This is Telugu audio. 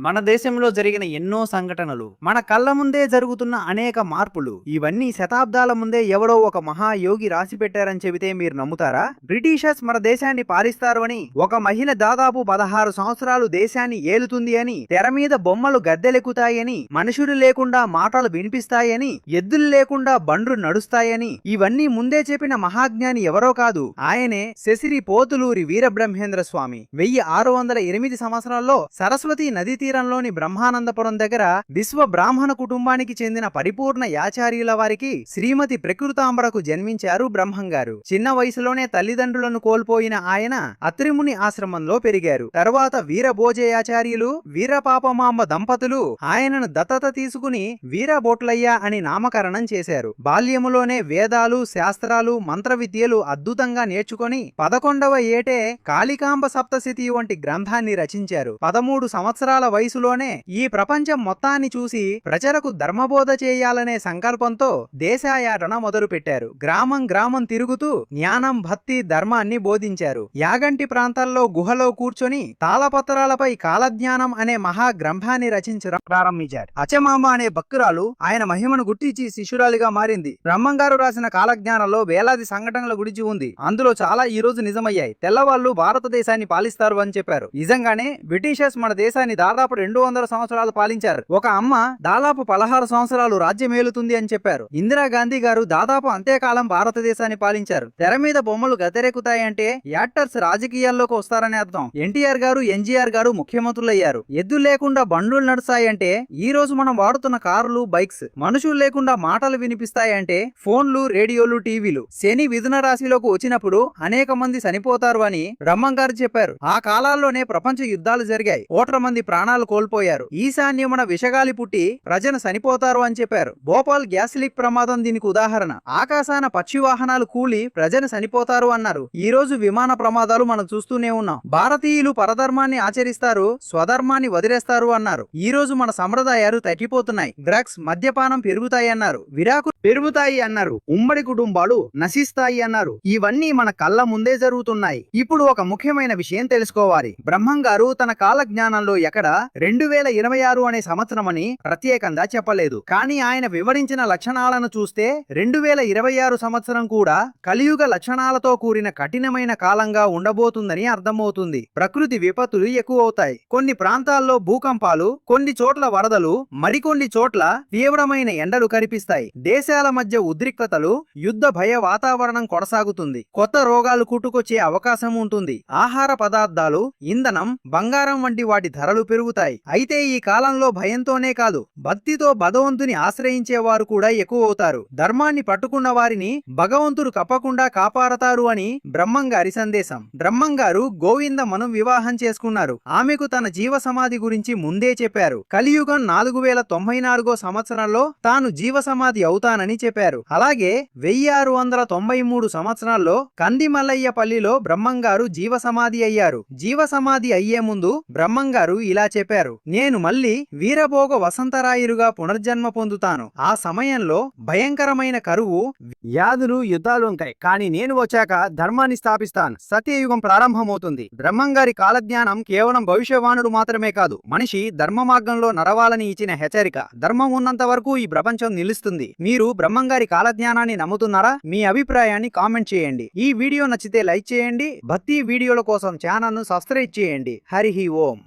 మన దేశంలో జరిగిన ఎన్నో సంఘటనలు మన కళ్ళ ముందే జరుగుతున్న అనేక మార్పులు ఇవన్నీ శతాబ్దాల ముందే ఎవరో ఒక మహాయోగి రాసి పెట్టారని చెబితే మీరు నమ్ముతారా? బ్రిటిషర్స్ మన దేశాన్ని పాలిస్తారు అని ఒక మహిళ దాదాపు పదహారు సంవత్సరాలు దేశాన్ని ఏలుతుంది అని తెర మీద బొమ్మలు గద్దెలెక్కుతాయని మనుషులు లేకుండా మాటలు వినిపిస్తాయని ఎద్దులు లేకుండా బండ్లు నడుస్తాయని ఇవన్నీ ముందే చెప్పిన మహాజ్ఞాని ఎవరో కాదు ఆయనే శశిరి పోతులూరి వీరబ్రహ్మేంద్ర స్వామి వెయ్యి ఆరు వందల ఎనిమిది సంవత్సరాల్లో సరస్వతి నదీ తీరంలోని బ్రహ్మానందపురం దగ్గర విశ్వ బ్రాహ్మణ కుటుంబానికి చెందిన పరిపూర్ణ యాచార్యుల వారికి శ్రీమతి ప్రకృతాంబరకు జన్మించారు బ్రహ్మంగారు. చిన్న వయసులోనే తల్లిదండ్రులను కోల్పోయిన ఆయన అత్రిముని ఆశ్రమంలో పెరిగారు. తరువాత వీరభోజయాచార్యులు వీరపాపమాంబ దంపతులు ఆయనను దత్తత తీసుకుని వీరబోట్లయ్య అని నామకరణం చేశారు. బాల్యములోనే వేదాలు శాస్త్రాలు మంత్ర విద్యలు అద్భుతంగా నేర్చుకొని పదకొండవ ఏటే కాళికాంబ సప్తశతి వంటి గ్రంథాన్ని రచించారు. పదమూడు సంవత్సరాల వయసులోనే ఈ ప్రపంచం మొత్తాన్ని చూసి ప్రజలకు ధర్మబోధ చేయాలనే సంకల్పంతో దేశాయాటన మొదలుపెట్టారు. గ్రామం గ్రామం తిరుగుతూ జ్ఞానం భక్తి ధర్మాన్ని బోధించారు. యాగంటి ప్రాంతాల్లో గుహలో కూర్చొని తాళపత్రాలపై కాలజ్ఞానం అనే మహాగ్రంథాన్ని రచించడం ప్రారంభించారు. అచమామ అనే భక్తురాలు ఆయన మహిమను గుర్తించి శిష్యురాలిగా మారింది. బ్రహ్మంగారు రాసిన కాలజ్ఞానంలో వేలాది సంఘటనల గురించి ఉంది. అందులో చాలా ఈ రోజు నిజమయ్యాయి. తెల్లవాళ్ళు భారతదేశాన్ని పాలిస్తారు అని చెప్పారు. నిజంగానే బ్రిటిషర్స్ మన దేశాన్ని దాదాపు రెండు వందల సంవత్సరాలు పాలించారు. ఒక అమ్మ దాదాపు పదహారు సంవత్సరాలు రాజ్యమేలుతుంది అని చెప్పారు. ఇందిరాగాంధీ గారు దాదాపు అంతేకాలం భారతదేశాన్ని పాలించారు. తెర మీద బొమ్మలు గతెరెక్కుతాయంటే యాక్టర్స్ రాజకీయాల్లోకి వస్తారని అర్థం. ఎన్టీఆర్ గారు ఎన్జీఆర్ గారు ముఖ్యమంత్రులయ్యారు. ఎద్దు లేకుండా బండ్లు నడుస్తాయంటే ఈ రోజు మనం వాడుతున్న కార్లు బైక్స్. మనుషులు లేకుండా మాటలు వినిపిస్తాయంటే ఫోన్లు రేడియోలు టీవీలు. శని విధున రాశిలోకి వచ్చినప్పుడు అనేక మంది చనిపోతారు అని బ్రహ్మం గారు చెప్పారు. ఆ కాలాల్లోనే ప్రపంచ యుద్ధాలు జరిగాయి. ఓట్ల మంది ప్రాణాలు కోల్పోయారు. ఈశాన్యమున విషగాలి పుట్టి ప్రజలు చనిపోతారు అని చెప్పారు. భోపాల్ గ్యాస్ లీక్ ప్రమాదం దీనికి ఉదాహరణ. ఆకాశాన పక్షి వాహనాలు కూలి ప్రజలు చనిపోతారు అన్నారు. ఈ రోజు విమాన ప్రమాదాలు మనం చూస్తూనే ఉన్నాం. భారతీయులు పరధర్మాన్ని ఆచరిస్తారు స్వధర్మాన్ని వదిలేస్తారు అన్నారు. ఈ రోజు మన సంప్రదాయాలు తగ్గిపోతున్నాయి. డ్రగ్స్ మద్యపానం పెరుగుతాయి అన్నారు. విరాకు పెరుగుతాయి అన్నారు. ఉమ్మడి కుటుంబాలు నశిస్తాయి అన్నారు. ఇవన్నీ మన కళ్ళ ముందే జరుగుతున్నాయి. ఇప్పుడు ఒక ముఖ్యమైన విషయం తెలుసుకోవాలి. బ్రహ్మం గారు తన కాల జ్ఞానంలో ఎక్కడ రెండు వేల ఇరవై ఆరు అనే సంవత్సరమని ప్రత్యేకంగా చెప్పలేదు. కానీ ఆయన వివరించిన లక్షణాలను చూస్తే రెండు వేల ఇరవై ఆరు సంవత్సరం కూడా కలియుగ లక్షణాలతో కూడిన కఠినమైన కాలంగా ఉండబోతుందని అర్థమవుతుంది. ప్రకృతి విపత్తులు ఎక్కువవుతాయి. కొన్ని ప్రాంతాల్లో భూకంపాలు కొన్ని చోట్ల వరదలు మరికొన్ని చోట్ల తీవ్రమైన ఎండలు కనిపిస్తాయి. దేశాల మధ్య ఉద్రిక్తతలు యుద్ధ భయ వాతావరణం కొనసాగుతుంది. కొత్త రోగాలు కుట్టుకొచ్చే అవకాశం ఉంటుంది. ఆహార పదార్థాలు ఇంధనం బంగారం వంటి వాటి ధరలు పెరుగుతాయి. అయితే ఈ కాలంలో భయంతోనే కాదు భక్తితో భగవంతుని ఆశ్రయించేవారు కూడా ఎక్కువ అవుతారు ధర్మాన్ని పట్టుకున్న వారిని భగవంతుడు కప్పకుండా కాపాడతారు అని బ్రహ్మంగారి సందేశం బ్రహ్మంగారు గోవింద మనం వివాహం చేసుకున్నారు. ఆమెకు తన జీవ సమాధి గురించి ముందే చెప్పారు. కలియుగం నాలుగు వేల తొంభై నాలుగో సంవత్సరంలో తాను జీవ సమాధి అవుతానని చెప్పారు. అలాగే వెయ్యి ఆరు వందల తొంభై మూడు సంవత్సరాల్లో కందిమల్లయ్యపల్లిలో బ్రహ్మంగారు జీవ సమాధి అయ్యారు. జీవ సమాధి అయ్యే ముందు బ్రహ్మంగారు ఇలా చెప్పారు. చెప్పారు. నేను మళ్ళీ వీరభోగ వసంతరాయులుగా పునర్జన్మ పొందుతాను. ఆ సమయంలో భయంకరమైన కరువు వ్యాధులు యుద్ధాలు ఉంటాయి. కానీ నేను వచ్చాక ధర్మాన్ని స్థాపిస్తాను. సత్యయుగం ప్రారంభమవుతుంది. బ్రహ్మంగారి కాలజ్ఞానం కేవలం భవిష్యవాణుడు మాత్రమే కాదు. మనిషి ధర్మ మార్గంలో నడవాలని ఇచ్చిన హెచ్చరిక. ధర్మం ఉన్నంత వరకు ఈ ప్రపంచం నిలుస్తుంది. మీరు బ్రహ్మంగారి కాలజ్ఞానాన్ని నమ్ముతున్నారా? మీ అభిప్రాయాన్ని కామెంట్ చేయండి. ఈ వీడియో నచ్చితే లైక్ చేయండి. భక్తి వీడియోల కోసం ఛానల్ను సబ్స్క్రైబ్ చేయండి. హరి ఓం.